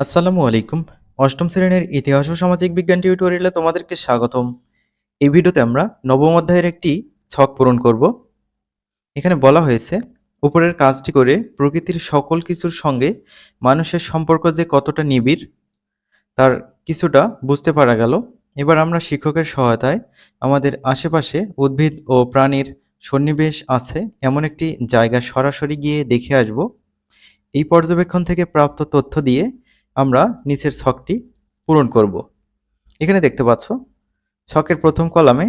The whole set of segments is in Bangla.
আসসালামু আলাইকুম। অষ্টম শ্রেণির ইতিহাস ও সামাজিক বিজ্ঞান টিউটোরিয়ালে তোমাদেরকে স্বাগতম। এই ভিডিওতে আমরা নবম অধ্যায়ের একটি ছক পূরণ করব। এখানে বলা হয়েছে, উপরের কাজটি করে প্রকৃতির সকল কিছুর সঙ্গে মানুষের সম্পর্ক যে কতটা নিবিড়, তার কিছুটা বুঝতে পারা গেল। এবার আমরা শিক্ষকের সহায়তায় আমাদের আশেপাশে উদ্ভিদ ও প্রাণীর সন্নিবেশ আছে এমন একটি জায়গা সরাসরি গিয়ে দেখে আসব। এই পর্যবেক্ষণ থেকে প্রাপ্ত তথ্য দিয়ে আমরা নিচের ছকটি পূরণ করব। এখানে দেখতে পাচ্ছ, ছকের প্রথম কলামে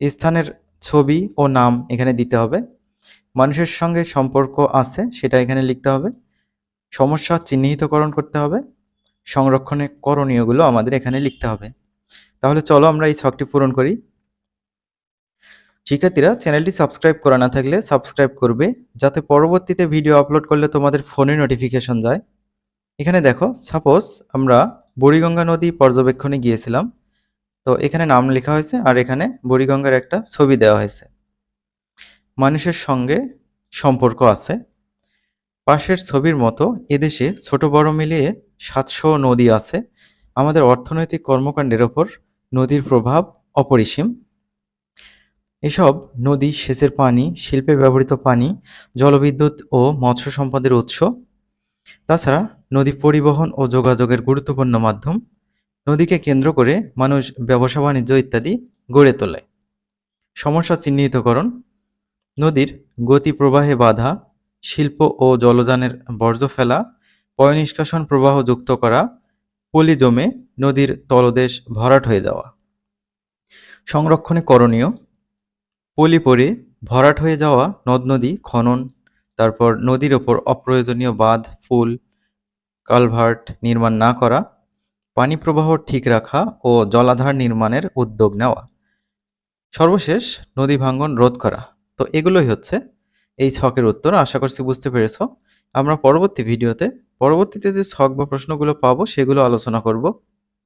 স্থানের ছবি ও নাম এখানে দিতে হবে। মানুষের সঙ্গে সম্পর্ক আছে, সেটা এখানে লিখতে হবে। সমস্যা চিহ্নিতকরণ করতে হবে। সংরক্ষণে করণীয়গুলো আমাদের এখানে লিখতে হবে। তাহলে চলো আমরা এই ছকটি পূরণ করি। শিক্ষার্থীরা, চ্যানেলটি সাবস্ক্রাইব করা না থাকলে সাবস্ক্রাইব করবে, যাতে পরবর্তীতে ভিডিও আপলোড করলে তোমাদের ফোনে নোটিফিকেশন যায়। এখানে দেখো সাপোজ আমরা বুড়িগঙ্গা নদী পর্যবেক্ষণে গিয়েছিলাম। তো এখানে নাম লেখা হয়েছে আর এখানে বুড়িগঙ্গার একটা ছবি দেওয়া হয়েছে। মানুষের সঙ্গে সম্পর্ক আছে। পাশের ছবির মতো এদেশে ছোট বড় মিলিয়ে সাতশো নদী আছে। আমাদের অর্থনৈতিক কর্মকাণ্ডের ওপর নদীর প্রভাব অপরিসীম। এসব নদী সেচের পানি, শিল্পে ব্যবহৃত পানি, জলবিদ্যুৎ ও মৎস্য সম্পদের উৎস। তাছাড়া নদী পরিবহন ও যোগাযোগের গুরুত্বপূর্ণ মাধ্যম। নদীকে কেন্দ্র করে মানুষ ব্যবসা বাণিজ্য ইত্যাদি গড়ে তোলে। সমস্যা চিহ্নিতকরণ। নদীর গতি প্রবাহে বাধা, শিল্প ও জলযানের বর্জ্য ফেলা, পয়নিষ্কাশন প্রবাহ যুক্ত করা, পলি জমে নদীর তলদেশ ভরাট হয়ে যাওয়া। সংরক্ষণে করণীয়। পলি পরে ভরাট হয়ে যাওয়া নদ নদী খনন, তারপর নদীর ওপর অপ্রয়োজনীয় বাঁধ, পুল কালভার্ট নির্মাণ না করা, পানি প্রবাহ ঠিক রাখা ও জলাধার নির্মাণের উদ্যোগ নেওয়া। সর্বশেষ, নদী ভাঙ্গন রোধ করা। তো এগুলোই হচ্ছে এই ছকের উত্তর। আশা করছি বুঝতে পেরেছ। আমরা পরবর্তী ভিডিওতে, পরবর্তীতে যে ছক বা প্রশ্নগুলো পাবো, সেগুলো আলোচনা করব।